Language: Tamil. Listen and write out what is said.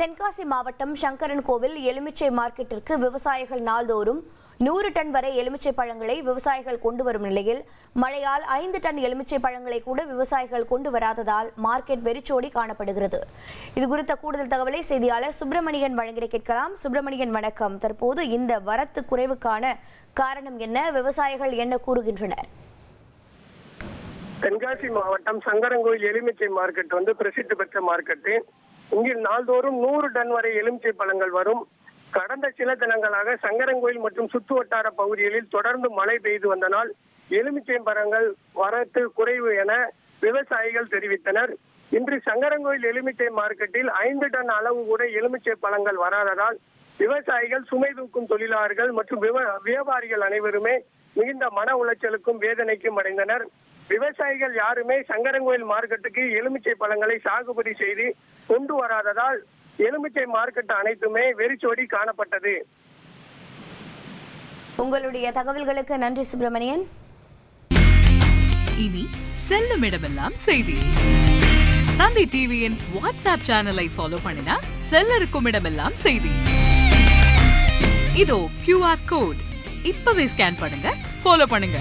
தென்காசி மாவட்டம் சங்கரன் கோவில் எலுமிச்சை மார்க்கெட்டிற்கு விவசாயிகள் நாள்தோறும் நூறு டன் வரை எலுமிச்சை பழங்களை விவசாயிகள் கொண்டு வரும் நிலையில் மழையால் ஐந்து டன் எலுமிச்சை பழங்களை கூட விவசாயிகள் கொண்டு வராததால் மார்க்கெட் வெறிச்சோடி காணப்படுகிறது. இது குறித்த கூடுதல் தகவலை செய்தியாளர் சுப்பிரமணியன் வழங்கிட கேட்கலாம். சுப்பிரமணியன் வணக்கம். தற்போது இந்த வரத்து குறைவுக்கான காரணம் என்ன? விவசாயிகள் என்ன கூறுகின்றனர்? தென்காசி மாவட்டம் சங்கரங்கோயில் எலுமிச்சை மார்க்கெட் வந்து பிரசித்தி பெற்ற மார்க்கெட்டு. இங்கு நாள்தோறும் நூறு டன் வரை எலுமிச்சை பழங்கள் வரும். கடந்த சில தினங்களாக சங்கரங்கோயில் மற்றும் சுற்று வட்டார பகுதிகளில் தொடர்ந்து மழை பெய்து வந்தனால் எலுமிச்சை பழங்கள் வரத்து குறைவு என விவசாயிகள் தெரிவித்தனர். இன்று சங்கரங்கோயில் எலுமிச்சை மார்க்கெட்டில் ஐந்து டன் அளவு கூட எலுமிச்சை பழங்கள் வராததால் விவசாயிகள் சுமை தூக்கும் தொழிலாளர்கள் மற்றும் விவ- வியாபாரிகள் அனைவருமே மிகுந்த மன உளைச்சலுக்கும் வேதனைக்கும் அடைந்தனர். விவசாயிகள் யாருமே சங்கரங்கோயில் மார்க்கெட்டுக்கு எலுமிச்சை பழங்களை சாகுபடி செய்து கொண்டு வராததால் எலுமிச்சை மார்க்கெட் அனைத்துமே வெறிச்சோடி காணப்பட்டது. உங்களுடைய தகவல்களுக்கு நன்றி சுப்பிரமணியன். இனி செல்லும் இடமெல்லாம் செய்தி. தந்தி டிவியின் வாட்ஸ்அப் சேனலை ஃபாலோ பண்ணினா செல்ல இருக்கும் இடமெல்லாம் செய்தி. இதோ கியூஆர் கோட் இப்பவே ஸ்கேன் பண்ணுங்க ஃபாலோ பண்ணுங்க.